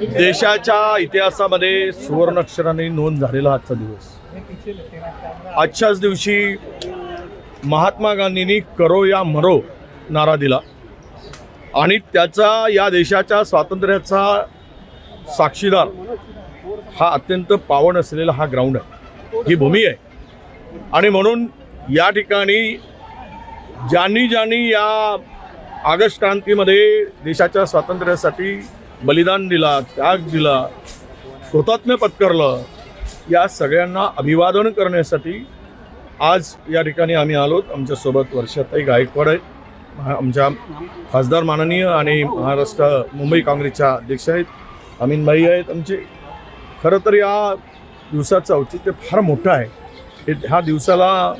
देशाच्या इतिहासामध्ये सुवर्णाक्षराने नोंद झालेला आजचा दिवस. आजच्याच दिवशी महात्मा गांधींनी करो या मरो नारा दिला. आणि त्याचा या देशाच्या स्वातंत्र्याचा साक्षीदार हा अत्यंत पावन असलेला हा ग्राउंड आहे. ही भूमी आहे. आणि म्हणून या ठिकाणी ज्यांनी ज्यांनी या ऑगस्ट क्रांतीमध्ये देशाच्या स्वातंत्र्यासाठी बलिदान दिला त्याग दिला हुतात्म्य पत्करलं या सगळ्यांना अभिवादन करण्यासाठी आज या ठिकाणी आम्ही आलोत आमच्यासोबत वर्षाताई गायकवाड आहेत. आमच्या खासदार माननीय आणि महाराष्ट्र मुंबई काँग्रेसच्या अध्यक्ष आहेत. अमीनभाई आहेत आमचे. खरं तर या दिवसाचं औचित्य फार मोठं आहे. हे ह्या दिवसाला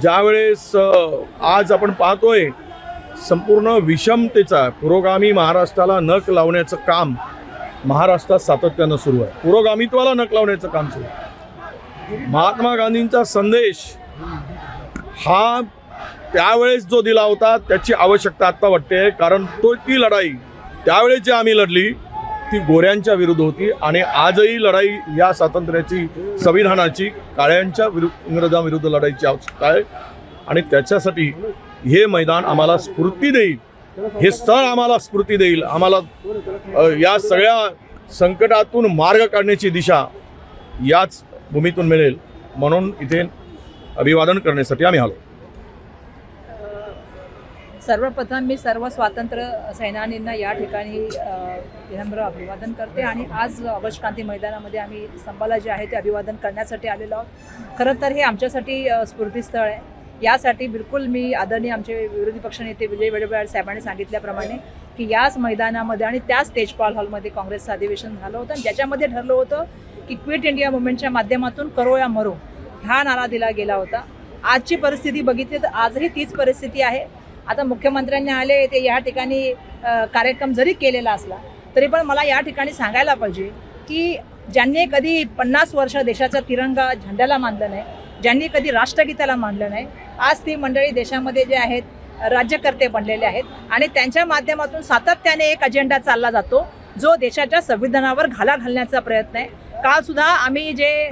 ज्यावेळेस आज आपण पाहतोय संपूर्ण विषमतेचा पुरोगामी महाराष्ट्राला नख लावण्याचं काम महाराष्ट्रात सातत्यानं सुरू आहे. पुरोगामित्वाला नख लावण्याचं काम सुरू आहे. महात्मा गांधींचा संदेश हा त्यावेळेस जो दिला होता त्याची आवश्यकता आत्ता वाटते कारण तो ती लढाई त्यावेळेस जी आम्ही लढली ती गोऱ्यांच्या विरुद्ध होती आणि आजही लढाई या स्वातंत्र्याची संविधानाची काळ्यांच्या विरुद्ध इंग्रजांविरुद्ध लढाईची आवश्यकता आहे. आणि त्याच्यासाठी हे मैदान आम्हाला स्फूर्ती देईल. हे स्थळ आम्हाला स्फूर्ती देईल. आम्हाला या सगळ्या संकटातून मार्ग काढण्याची दिशा याच भूमीतून मिळेल. म्हणून इथे अभिवादन करण्यासाठी आम्ही आलो. सर्वप्रथम मी सर्व स्वातंत्र्य सैनानींना या ठिकाणी विनम्र अभिवादन करते आणि आज ऑगस्ट मैदानामध्ये आम्ही स्तंभाला जे आहे ते अभिवादन करण्यासाठी आलेलो आहोत. खरं तर हे आमच्यासाठी स्फूर्तीस्थळ आहे. यासाठी बिलकुल मी आदरणीय आमचे विरोधी पक्षनेते विजय वडेबळार साहेबांनी सांगितल्याप्रमाणे की याच मैदानामध्ये आणि त्याच तेजपाल हॉलमध्ये काँग्रेसचं अधिवेशन झालं होतं. आणि ज्याच्यामध्ये ठरलं होतं की क्विट इंडिया मुवमेंटच्या माध्यमातून करो या मरो हा नारा दिला गेला होता. आजची परिस्थिती बघितली तर आजही तीच परिस्थिती आहे. आता मुख्यमंत्र्यांनी आले ते या ठिकाणी कार्यक्रम जरी केलेला असला तरी पण मला या ठिकाणी सांगायला पाहिजे की ज्यांनी कधी पन्नास वर्ष देशाचा तिरंगा झेंड्याला मानलं नाही ज्यांनी कधी राष्ट्रगीताला मानलं नाही आज ती मंडळी देशामध्ये जे आहेत राज्यकर्ते बनलेले आहेत आणि त्यांच्या माध्यमातून सातत्याने एक अजेंडा चालला जातो जो देशाच्या संविधानावर घाला घालण्याचा प्रयत्न आहे. कालसुद्धा आम्ही जे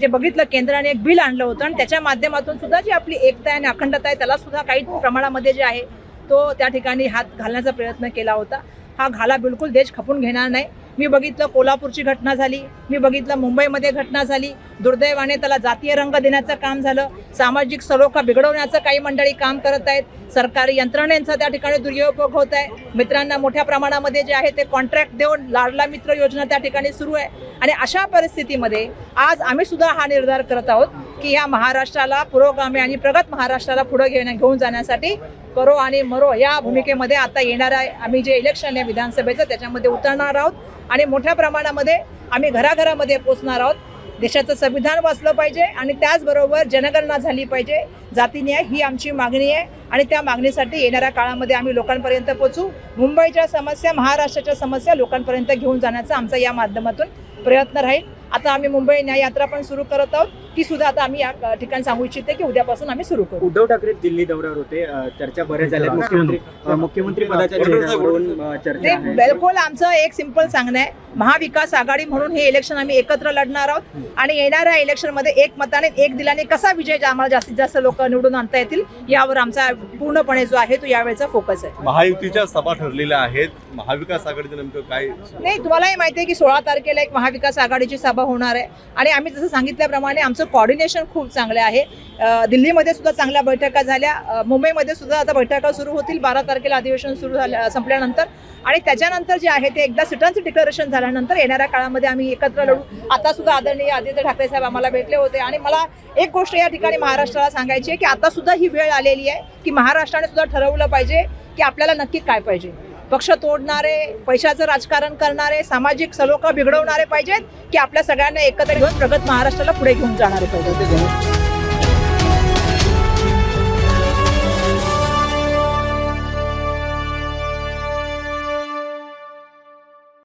जे बघितलं केंद्राने एक बिल आणलं होतं आणि त्याच्या माध्यमातून सुद्धा जी आपली एकता आहे आणि अखंडता आहे त्याला सुद्धा काही प्रमाणामध्ये जे आहे तो त्या ठिकाणी हात घालण्याचा प्रयत्न केला होता. हा घाला बिलकुल देश खपून घेणार नाही. मी बघितलं कोल्हापूरची घटना झाली मी बघितलं मुंबईमध्ये घटना झाली दुर्दैवाने त्याला जातीय रंग देण्याचं काम झालं सामाजिक सलोखा बिघडवण्याचं काही मंडळी काम करत आहेत सरकारी यंत्रणेचा त्या ठिकाणी दुर्योपयोग होत आहे. मित्रांना मोठ्या प्रमाणामध्ये जे आहे ते कॉन्ट्रॅक्ट देऊन लाडला मित्र योजना त्या ठिकाणी सुरू आहे. आणि अशा परिस्थितीमध्ये आज आम्ही सुद्धा हा निर्धार करत आहोत की ह्या महाराष्ट्राला पुरोगामी आणि प्रगत महाराष्ट्राला पुढे घेण्या घेऊन जाण्यासाठी करो आणि मरो या भूमिकेमध्ये आता येणार आहे. आम्ही जे इलेक्शन आहे विधानसभेचं त्याच्यामध्ये उतरणार आहोत आणि मोठ्या प्रमाणामध्ये आम्ही घराघरामध्ये पोचणार आहोत. देशाचं संविधान वाचलं पाहिजे आणि त्याचबरोबर जनगणना झाली पाहिजे. जातीन्याय ही आमची मागणी आहे आणि त्या मागणीसाठी येणाऱ्या काळामध्ये आम्ही लोकांपर्यंत पोचू. मुंबईच्या समस्या महाराष्ट्राच्या समस्या लोकांपर्यंत घेऊन जाण्याचा आमचा या माध्यमातून प्रयत्न राहील. आता आम्ही मुंबई न्याय यात्रा पण सुरू करत आहोत. ती सुद्धा आता आम्ही या ठिकाणी सांगू इच्छिते की उद्यापासून आम्ही सुरू करू. उद्धव ठाकरे दिल्ली दौऱ्यावर होते. चर्चा बऱ्याच झाल्या. मुख्यमंत्री मुख्यमंत्री पदाच्या चेहऱ्यावरून अ, चर्चा नाही आहे. बिलकुल आमचं एक सिंपल सांगणं आहे. महाविकास आघाडी म्हणून हे इलेक्शन आम्ही एकत्र लढणार आहोत. आणि येणाऱ्या इलेक्शनमध्ये एक मताने एक दिलाने कसा विजय जा- आम्हाला जास्तीत जास्त लोक निवडून आणता येतील यावर आमचा पूर्णपणे जो आहे तो यावेळेचा फोकस आहे. महायुतीच्या सभा ठरलेल्या आहेत. महाविकास आघाडीचं नेमकं काय? नाही तुम्हालाही माहिती आहे की सोळा तारखेला एक महाविकास आघाडीची सभा होणार आहे. आणि आम्ही जसं सांगितल्याप्रमाणे आमचं कॉर्डिनेशन खूप चांगलं आहे. दिल्लीमध्ये सुद्धा चांगल्या बैठका झाल्या. मुंबईमध्ये सुद्धा आता बैठका सुरू होतील. बारा तारखेला अधिवेशन सुरू झाल्या संपल्यानंतर. आणि त्याच्यानंतर जे आहे ते एकदा सीटांचं डिक्लेरेशन झाल्यानंतर येणाऱ्या काळामध्ये आम्ही एकत्र लढू. आता सुद्धा आदरणीय आदित्य ठाकरे साहेब आम्हाला भेटले होते. आणि मला एक गोष्ट या ठिकाणी महाराष्ट्राला सांगायची आहे की आता सुद्धा ही वेळ आलेली आहे की महाराष्ट्राने सुद्धा ठरवलं पाहिजे की आपल्याला नक्की काय पाहिजे. पक्ष तोडणारे पैशाचं राजकारण करणारे सामाजिक सलोखा बिघडवणारे पाहिजेत की आपल्या सगळ्यांना एकत्र घेऊन प्रगत महाराष्ट्राला पुढे घेऊन जाणारे पाहिजे